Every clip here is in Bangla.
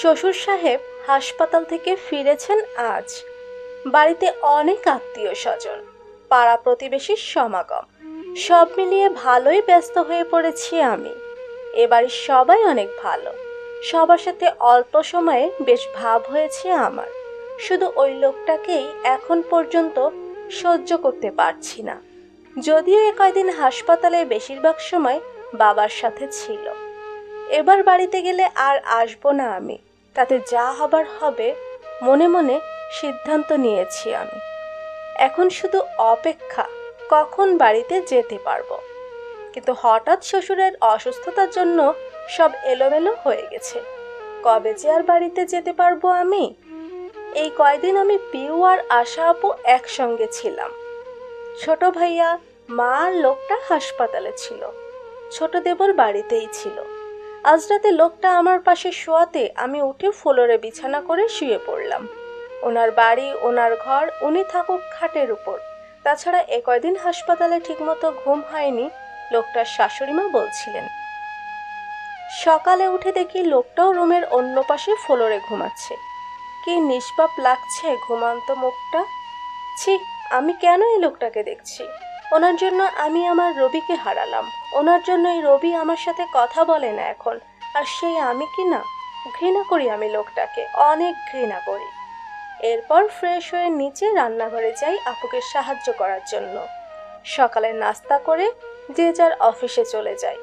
শ্বশুর সাহেব হাসপাতাল থেকে ফিরেছেন আজ। বাড়িতে অনেক আত্মীয় স্বজন, পাড়া প্রতিবেশীর সমাগম। সব মিলিয়ে ভালোই ব্যস্ত হয়ে পড়েছি আমি। এ বাড়ির সবাই অনেক ভালো। সবার সাথে অল্প সময়ে বেশ ভাব হয়েছে আমার। শুধু ওই লোকটাকেই এখন পর্যন্ত সহ্য করতে পারছি না। যদিও এ কয়দিন হাসপাতালে বেশিরভাগ সময় বাবার সাথে ছিল। এবার বাড়িতে গেলে আর আসব না আমি। তাতে যা হবার হবে, মনে মনে সিদ্ধান্ত নিয়েছি আমি। এখন শুধু অপেক্ষা, কখন বাড়িতে যেতে পারব। কিন্তু হঠাৎ শ্বশুরের অসুস্থতার জন্য সব এলোমেলো হয়ে গেছে। কবে যে আর বাড়িতে যেতে পারব আমি? এই কয়দিন আমি পিউ আর আশা আপু একসঙ্গে ছিলাম। ছোট ভাইয়া, মা লোকটা হাসপাতালে ছিল। ছোট দেবর বাড়িতেই ছিল। আজ রাতে লোকটা আমার পাশে শোয়াতে আমি উঠে ফ্লোরে বিছানা করে শুয়ে পড়লাম। ওনার বাড়ি, ওনার ঘর, উনি থাকুক খাটের উপর। তাছাড়া এ কয়দিন হাসপাতালে ঠিকমতো ঘুম হয়নি, লোকটার শাশুড়িমা বলছিলেন। সকালে উঠে দেখি লোকটাও রুমের অন্য পাশে ফ্লোরে ঘুমাচ্ছে। কি নিষ্পাপ লাগছে ঘুমান্ত মুখটা। ছি, আমি কেন এই লোকটাকে দেখছি? ওনার জন্য আমি আমার রবিকে হারালাম। ওনার জন্য এই রবি আমার সাথে কথা বলে না এখন। আর সেই আমি কি না? ঘৃণা করি আমি লোকটাকে, অনেক ঘৃণা করি। এরপর ফ্রেশ হয়ে নিচে রান্নাঘরে যাই আপুকে সাহায্য করার জন্য। সকালে নাস্তা করে যে যার অফিসে চলে যায়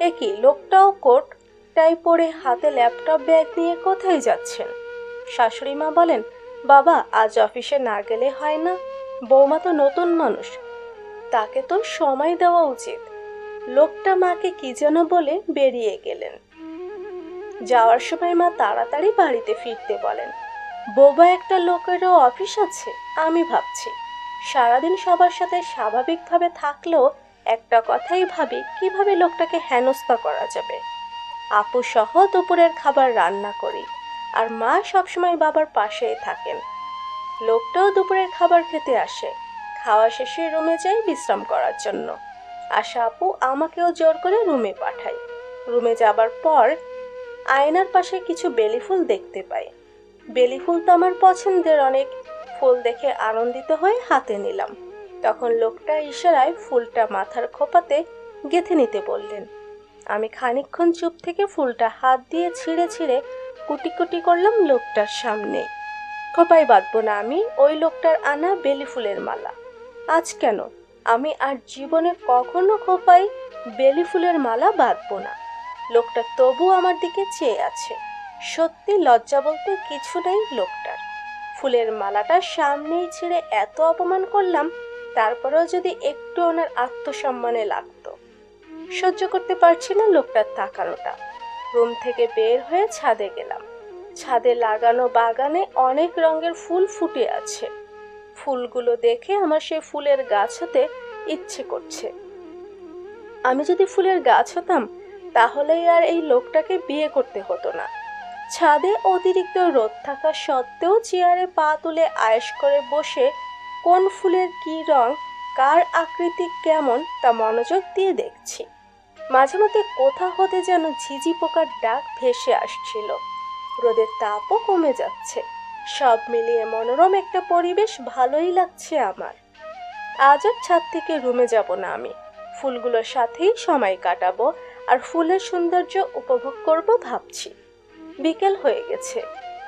এ কি, লোকটাও কোট? টাই পরে হাতে ল্যাপটপ ব্যাগ নিয়ে কোথায় যাচ্ছেন? শাশুড়ি মা বলেন, বাবা, আজ অফিসে না গেলে হয় না। বৌমা তো নতুন মানুষ। তাকে তো সময় দেওয়া উচিত। লোকটা মাকে কি যেন বলে বেরিয়ে গেলেন। যাওয়ার সময় মা তাড়াতাড়ি বাড়িতে ফিরতে বলেন, বোবা একটা লোকেরও অফিস আছে, আমি ভাবছি। সারাদিন সবার সাথে স্বাভাবিকভাবে থাকলেও একটা কথাই ভাবি, কীভাবে লোকটাকে হেনস্থা করা যাবে? আপু সহ দুপুরের খাবার রান্না করি, আর মা সবসময় বাবার পাশেই থাকেন। লোকটাও দুপুরের খাবার খেতে আসে খাওয়া শেষে রুমে যাই বিশ্রাম করার জন্য। আশা আপু আমাকেও জোর করে রুমে পাঠায়। রুমে যাবার পর আয়নার পাশে কিছু বেলি ফুল দেখতে পাই। বেলি ফুল তো আমার পছন্দের অনেক। ফুল দেখে আনন্দিত হয়ে হাতে নিলাম। তখন লোকটা ইশারায় ফুলটা মাথার খোপাতে গেথে নিতে বললেন, আমি খানিকক্ষণ চুপ থেকে ফুলটা হাত দিয়ে ছিঁড়ে ছিঁড়ে কুটি কুটি করলাম লোকটার সামনে। খোপাই বাঁধবো না আমি, ওই লোকটার আনা বেলি ফুলের মালা। আজ কেন? আমি আর জীবনে কখনো খোপাই বেলি ফুলের মালা বাঁধবো না। লোকটা তবু আমার দিকে চেয়ে আছে। সত্যি লজ্জা বলতে কিছু নেই লোকটার। ফুলের মালাটা সামনেই ছেড়ে এত অপমান করলাম, তারপরেও যদি একটু ওনার আত্মসম্মানে লাগতো। সহ্য করতে পারছি না লোকটার তাকানোটা। রুম থেকে বের হয়ে ছাদে গেলাম। ছাদে লাগানো বাগানে অনেক রঙের ফুল ফুটে আছে। ফুলগুলো দেখে আমার সেই ফুলের গাছ হতে ইচ্ছে করছে। আমি যদি ফুলের গাছ হতাম, তাহলেই আর এই লোকটাকে বিয়ে করতে হতো না। ছাদে অতিরিক্ত রোদ থাকা সত্ত্বেও চেয়ারে পা তুলে আয়েস করে বসে কোন ফুলের কি রং, কার আকৃতি কেমন তা মনোযোগ দিয়ে দেখছি। মাঝে মধ্যে কোথা হতে যেন ঝিঝি পোকার ডাক ভেসে আসছিল। রোদের তাপও কমে যাচ্ছে। সব মিলিয়ে মনোরম একটা পরিবেশ ভালোই লাগছে আমার। আজ আর ছাদ থেকে রুমে যাব না আমি। ফুলগুলোর সাথেই সময় কাটাবো আর ফুলের সৌন্দর্য উপভোগ করব ভাবছি। বিকেল হয়ে গেছে।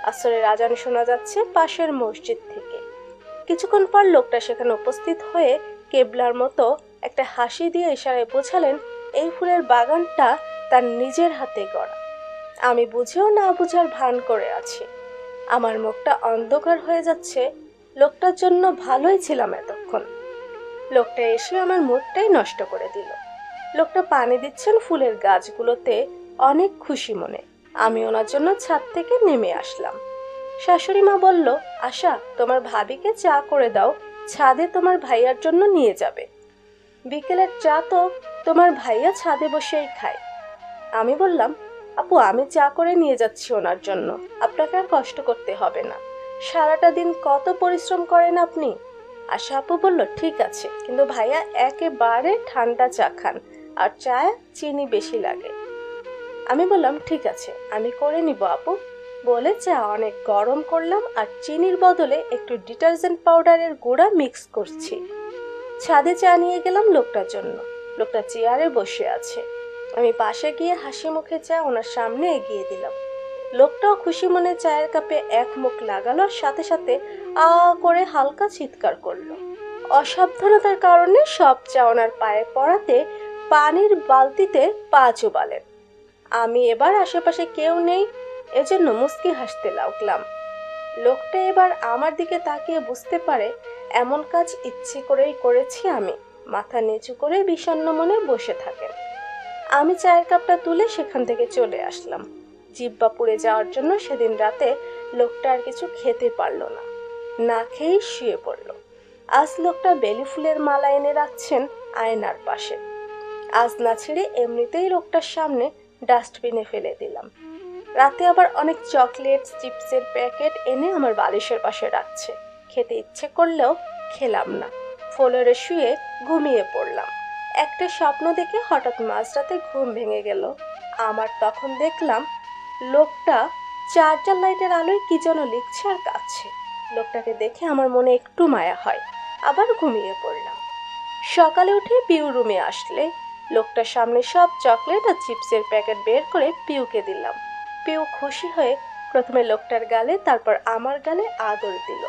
আসরের আজান শোনা যাচ্ছে পাশের মসজিদ থেকে। কিছুক্ষণ পর লোকটা সেখানে উপস্থিত হয়ে কেবলার মতো একটা হাসি দিয়ে ইশারায় বোঝালেন, এই ফুলের বাগানটা তার নিজের হাতে গড়া। আমি বুঝেও না বুঝার ভান করে আছি। আমার মুখটা অন্ধকার হয়ে যাচ্ছে। লোকটার জন্য ভালোই ছিলাম এতক্ষণ। লোকটা এসে আমার মুডটাই নষ্ট করে দিল। লোকটা পানি দিচ্ছেন ফুলের গাছগুলোতে, অনেক খুশি মনে। আমি ওনার জন্য ছাদ থেকে নেমে আসলাম। শাশুড়ি মা বলল, আশা, তোমার ভাবিকে চা করে দাও। ছাদে তোমার ভাইয়ার জন্য নিয়ে যাবে। বিকেলের চা তো তোমার ভাইয়া ছাদে বসেই খায়। আমি বললাম আপু, আমি চা করে নিয়ে যাচ্ছি ওনার জন্য। আপনাকে আর কষ্ট করতে হবে না। সারাটা দিন কত পরিশ্রম করেন আপনি? আশা আপু বলল, ঠিক আছে। কিন্তু ভাইয়া একেবারে ঠান্ডা চা খান, আর চায় চিনি বেশি লাগে। আমি বললাম, ঠিক আছে, আমি করে নিব আপু। বলে চা অনেক গরম করলাম, আর চিনির বদলে একটু ডিটারজেন্ট পাউডারের গুঁড়া মিক্স করছি। ছাদে চা নিয়ে গেলাম লোকটার জন্য। লোকটা চেয়ারে বসে আছে। আমি পাশে গিয়ে হাসি মুখে চা ওনার সামনে এগিয়ে দিলাম। লোকটাও খুশি মনে চায়ের কাপে এক মুখ লাগালো আর সাথে সাথে আ করে হালকা চিৎকার করল। অসাবধানতার কারণে সব চা ওনার পায়ে পড়াতে পানির বালতিতে পা চুবালেন। আমি এবার আশেপাশে কেউ নেই, এজন্য মুস্কি হাসতে লাগলাম। লোকটা এবার আমার দিকে তাকিয়ে বুঝতে পারে, এমন কাজ ইচ্ছে করেই করেছি আমি। মাথা নিচু করে বিষণ্ণ মনে বসে থাকেন। আমি চায়ের কাপটা তুলে সেখান থেকে চলে আসলাম। জিব্বা পুড়ে যাওয়ার জন্য সেদিন রাতে লোকটা আর কিছু খেতে পারল না। না খেয়েই শুয়ে পড়ল। আজ লোকটা বেলি ফুলের মালা এনে রাখছেন আয়নার পাশে। আজ না ছেড়ে এমনিতেই লোকটার সামনে ডাস্টবিনে ফেলে দিলাম। রাতে আবার অনেক চকলেট চিপসের প্যাকেট এনে আমার বালিশের পাশে রাখছে। খেতে ইচ্ছে করলেও খেলাম না। ফ্লোরে শুয়ে ঘুমিয়ে পড়লাম। একটা স্বপ্ন দেখে হঠাৎ মাঝরাতে ঘুম ভেঙে গেল। আমার তখন দেখলাম, লোকটা চার্জার লাইটের আলোয় কি যেন লিখছে আর কাছে লোকটাকে দেখে আমার মনে একটু মায়া হয়, আবার ঘুমিয়ে পড়লাম। সকালে উঠে পিউ রুমে আসলে। লোকটার সামনে সব চকলেট আর চিপসের প্যাকেট বের করে পিউকে দিলাম। পিউ খুশি হয়ে প্রথমে লোকটার গালে, তারপর আমার গালে আদর দিল।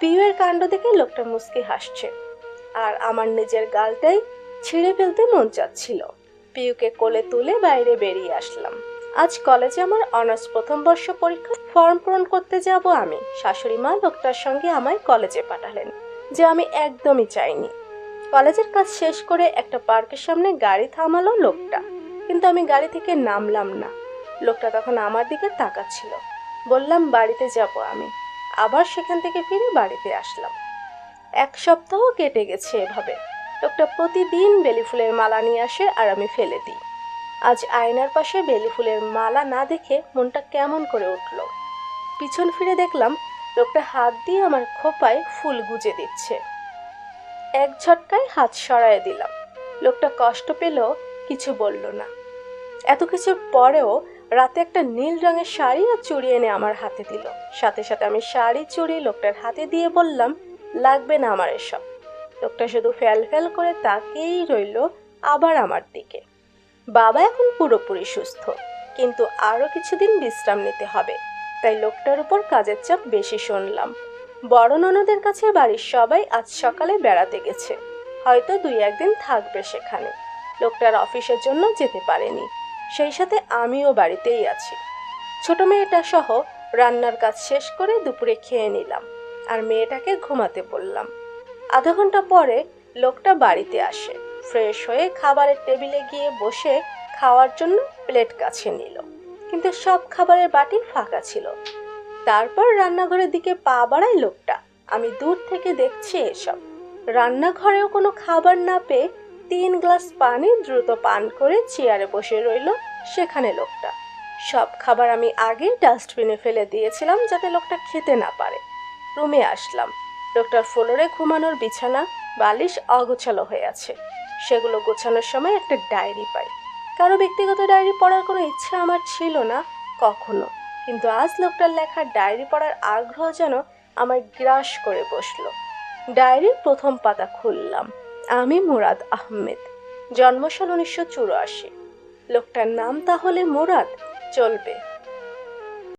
পিউয়ের কাণ্ড দেখে লোকটা মুচকি হাসছে। আর আমার নিজের গালটাই ছিঁড়ে ফেলতে মন চাচ্ছিল। পিউকে কোলে তুলে বাইরে বেরিয়ে আসলাম। আজ কলেজে আমার অনার্স প্রথম বর্ষ পরীক্ষা ফর্ম পূরণ করতে যাব আমি। শাশুড়ি মা লোকটার সঙ্গে আমায় কলেজে পাঠালেন, যে আমি একদমই চাইনি। কলেজের কাজ শেষ করে একটা পার্কের সামনে গাড়ি থামালো লোকটা, কিন্তু আমি গাড়ি থেকে নামলাম না। লোকটা তখন আমার দিকে তাকাচ্ছিল। বললাম, বাড়িতে যাব আমি। আবার সেখান থেকে ফিরে বাড়িতে আসলাম। এক সপ্তাহ কেটে গেছে এভাবে। লোকটা প্রতিদিন বেলি ফুলের মালা নিয়ে আসে আর আমি ফেলে দিই। আজ আয়নার পাশে বেলি ফুলের মালা না দেখে মনটা কেমন করে উঠল। পিছন ফিরে দেখলাম লোকটা হাত দিয়ে আমার খোপায় ফুল গুজে দিচ্ছে। এক ঝটকায় হাত সরায় দিলাম। লোকটা কষ্ট পেলেও কিছু বলল না। এত কিছুর পরেও রাতে একটা নীল রঙের শাড়ি আর চুড়ি এনে আমার হাতে দিল। সাথে সাথে আমি শাড়ি চুড়ি লোকটার হাতে দিয়ে বললাম, লাগবে না আমার এসব। লোকটা শুধু ফ্যাল ফ্যাল করে তাকেই রইল আবার আমার দিকে। বাবা এখন পুরোপুরি সুস্থ, কিন্তু আরও কিছুদিন বিশ্রাম নিতে হবে, তাই লোকটার উপর কাজের চাপ বেশি শুনলাম। বড় ননদের কাছে বাড়ির সবাই আজ সকালে বেড়াতে গেছে, হয়তো দুই একদিন থাকবে সেখানে। লোকটার অফিসের জন্য যেতে পারেনি, সেই সাথে আমিও বাড়িতেই আছি। ছোট মেয়েটা সহ রান্নার কাজ শেষ করে দুপুরে খেয়ে নিলাম, আর মেয়েটাকে ঘুমাতে বললাম। আধা ঘণ্টা পরে লোকটা বাড়িতে আসে। ফ্রেশ হয়ে খাবারের টেবিলে গিয়ে বসে খাওয়ার জন্য প্লেট কাছে নিল। কিন্তু সব খাবারের বাটি ফাঁকা ছিল। তারপর রান্নাঘরের দিকে পা বাড়ায় লোকটা। আমি দূর থেকে দেখছি এসব। রান্নাঘরেও কোনো খাবার না পেয়ে তিন গ্লাস পানি দ্রুত পান করে চেয়ারে বসে রইল সেখানে লোকটা। সব খাবার আমি আগে ডাস্টবিনে ফেলে দিয়েছিলাম যাতে লোকটা খেতে না পারে। রুমে আসলাম। লোকটার ফ্লোরে ঘুমানোর বিছানা, বালিশ অগোছালো হয়ে আছে। সেগুলো গোছানোর সময় একটা ডায়েরি পাই। কারও ব্যক্তিগত ডায়েরি পড়ার কোনো ইচ্ছা আমার ছিল না, কখনো। কিন্তু আজ লোকটার লেখা ডায়েরি পড়ার আগ্রহ যেন আমার গ্রাস করে বসল। ডায়েরির প্রথম পাতা খুললাম। আমি মুরাদ আহমেদ। জন্মসাল উনিশশো চুরাশি। লোকটার নাম তাহলে মুরাদ? চলবে।